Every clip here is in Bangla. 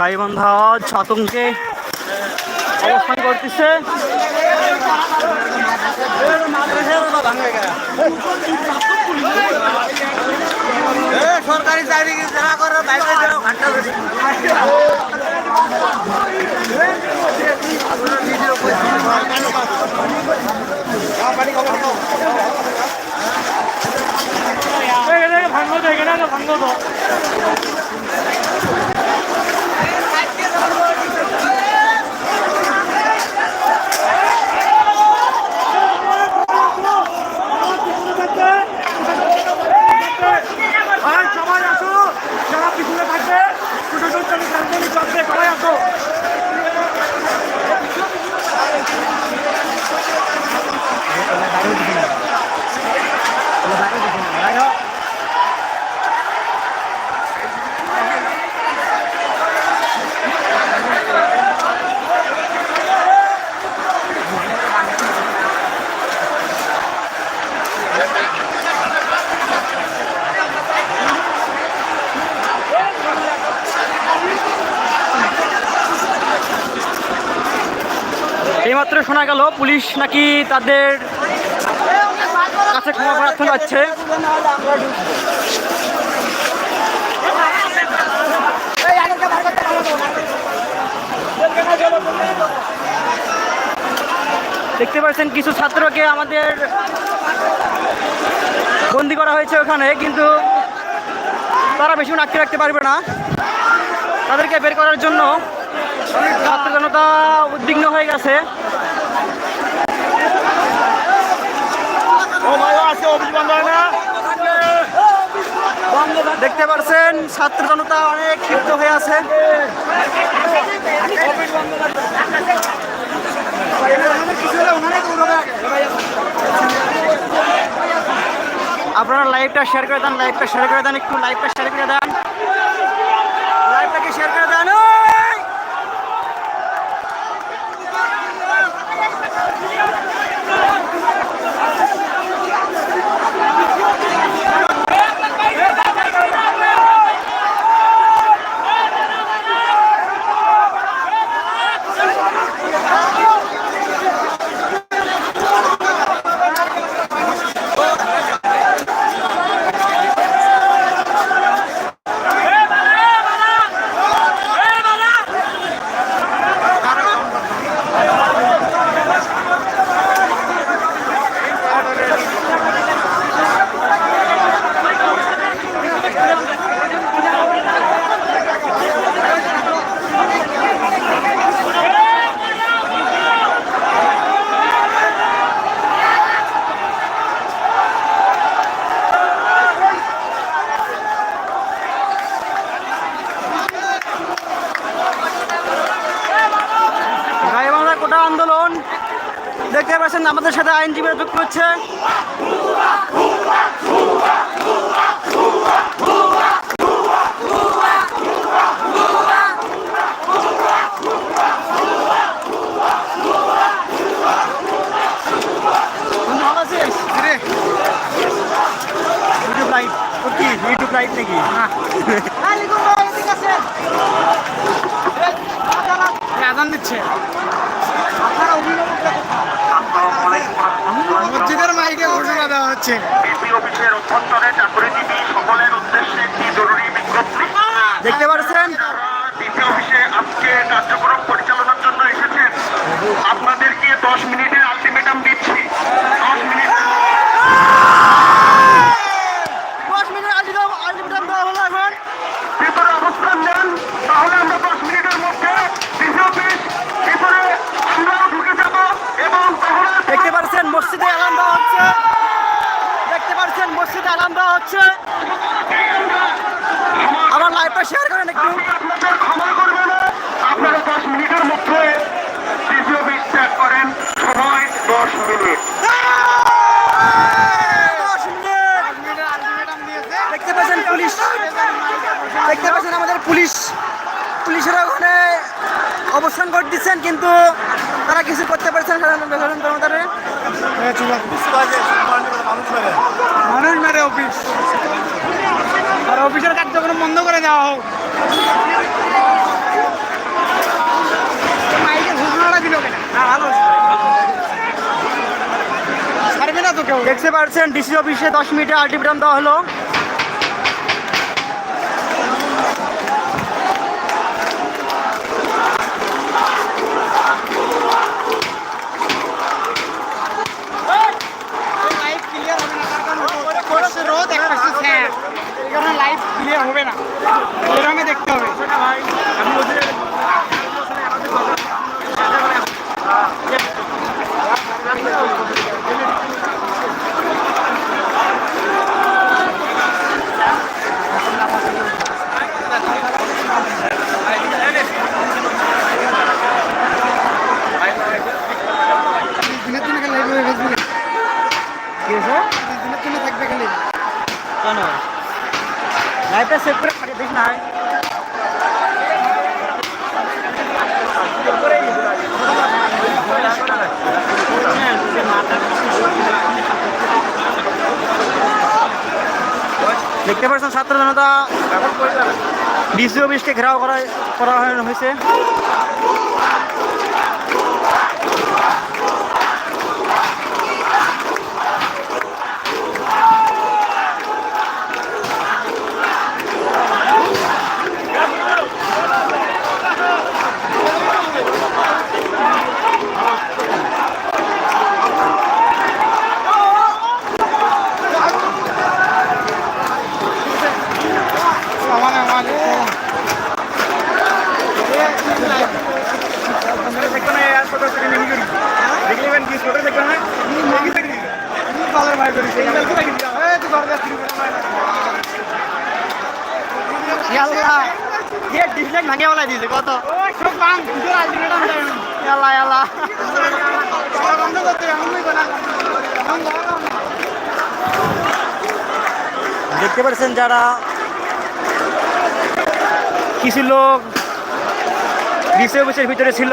গাইবান্ধা আতঙ্কে অবস্থান করতেছে। সরকারি চাকরি যারা করে বাইরে যাও ঘাটটা বেশি ভাঙো তো এখানে ভাঙো তো। এইমাত্র শোনা গেল, পুলিশ নাকি তাদের কাছে ক্ষমা প্রার্থনা যাচ্ছে দেখতে পাচ্ছেন, কিছু ছাত্রকে আমাদের বন্দি করা হয়েছে ওখানে, কিন্তু তারা বেশি আটকে রাখতে পারবে না। তাদেরকে বের করার জন্য ছাত্র জনতা উদ্বিগ্ন হয়ে গেছে। দেখতে পারছেন, ছাত্র জনতা অনেক ক্ষিপ্ত হয়ে আছে। আপনারা লাইভটা শেয়ার করে দেন লাইভটা শেয়ার করে দেন, একটু লাইভটা শেয়ার করে দেন লাইভটাকে শেয়ার করে দেন ওই! গাইবান্ধা কোটা আন্দোলন দেখতে পাচ্ছেন আমাদের সাথে আইনজীবীরা যুক্ত হচ্ছে। বন্ধু, ভালো আছিস? ইউটিউব লাইভ তোর কি ইউটিউব লাইভ নাকি? আজান দিচ্ছে। মসজিদের মাইকে ঘোষণা দেওয়া হচ্ছে ডিসি অফিসের অভ্যন্তরে চাকরিজীবী সকলের উদ্দেশ্যে একটি জরুরি বিজ্ঞপ্তি। দেখতে পাচ্ছেন আজকে কার্যক্রম পরিচালনার জন্য এসেছেন। আপনাদেরকে দশ মিনিটের আলটিমেটাম দিচ্ছি। দশ মিনিট দশ মিনিট আলটিমেটাম আলটিমেটাম দেওয়া হলো এখন ভিতরে অবস্থান নেন তাহলে আমরা দশ মিনিটের মধ্যে ডিসি অফিস ভিতরে আমরাও ঢুকে যাব এবং তাহলে দেখতে পাচ্ছেন মসজিদে অ্যালার্ম দেওয়া হচ্ছে দেখতে পাচ্ছেন মসজিদে অ্যালার্ম দেওয়া হচ্ছে আমার লাইভটা শেয়ার করেন একটু আপনাদের ক্ষমা করবে না আপনারা দশ মিনিটের মধ্যে ডিসি অফিস ত্যাগ করেন সময় দশ মিনিট দেখতে পাচ্ছেন পুলিশ দেখতে পাচ্ছেন আমাদের পুলিশ, পুলিশেরা ওখানে অবস্থান করে দিচ্ছেন, কিন্তু তারা কিছু করতে পারছেন মানুষ মেরে অফিস। আর অফিসের কার্যক্রম বন্ধ করে দেওয়া হোক। দেখতে পাচ্ছেন ডিসি অফিসে দশ মিনিটে আলটিমেটাম দেওয়া হলো লাইভ ক্লিয়ার হবে না তার কারণ ওটা পাশে রোদ এক পাশে ছায়া এই কারণে লাইভ ক্লিয়ার হবে না। এরকমই দেখতে হবে দিনের দিনে লাইভ হবে ফেসবুকে কি হয়েছে দিনের দিনে থাকবে খালি কেন লাইভটা সেভ করে পাঠিয়ে দিস না দেখতে পাচ্ছেন ছাত্র জনতা। ডিসি অফিসকে ঘেরাও করা করা হয়েছে সমানে আমাদের দেখতে পাচ্ছেন যারা কিছু লোক রিসের ভিতরে ছিল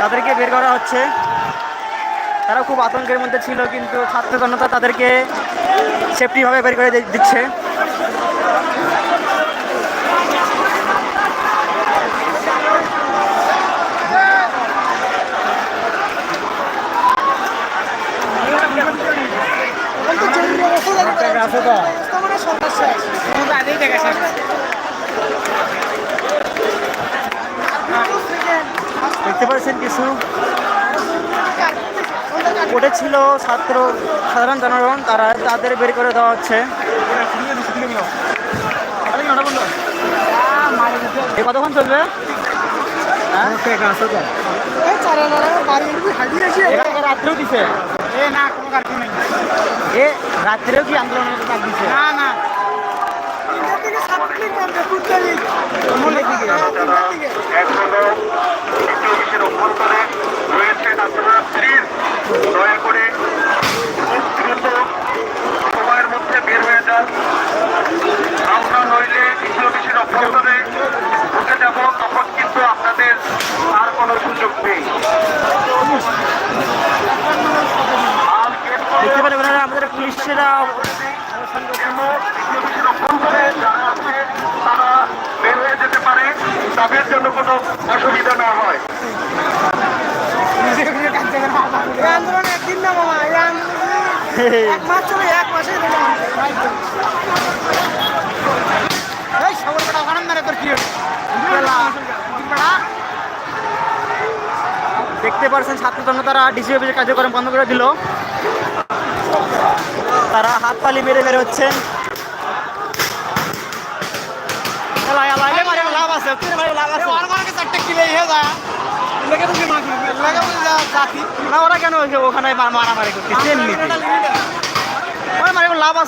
তাদেরকে বের করা হচ্ছে। তারা খুব আতঙ্কের মধ্যে ছিল, কিন্তু ছাত্র জনতা তাদেরকে সেফটিভাবে বের করে দিচ্ছে। দেখতে পাচ্ছেন কিছু কোর্টে ছিল ছাত্র সাধারণ জনগণ, তারা তাদের বের করে দেওয়া হচ্ছে। কতক্ষণ চলবে? হ্যাঁ? রাত্রেও দিছে। এ রাত্রেও কি আন্দোলনের ডাক দিছে? না না এখনও অভ্যন্তরে রয়েছেন আপনারা প্লিজ দয়া করে দ্রুত সময়ের মধ্যে বের হয়ে যান আমরা নইলে ডিসি অফিসের অভ্যন্তরে ঢুকে যাব তখন কিন্তু আপনাদের আর কোনো সুযোগ নেই আর গেট দেখতে পারেন ওনারা আমাদের পুলিশেরা অভ্যন্তরে যারা আছে তারা বের হয়ে যেতে পারে তাদের জন্য কোনো অসুবিধা না হয়। তোর দেখতে পাচ্ছেন ছাত্র জনতারা ডিসি অফিসের কার্যক্রম বন্ধ করে দিল। তারা হাত তালি মেরে বের মারে লাভ আছে, ওকে মারে লাভ আছে। এই ওর চারটে কিলে হয়ে যায় লেগে তুমি মাছ লেগে যা জাতি না ওরা কেন ওখানে মারামারি ওরা মারে লাভ আছে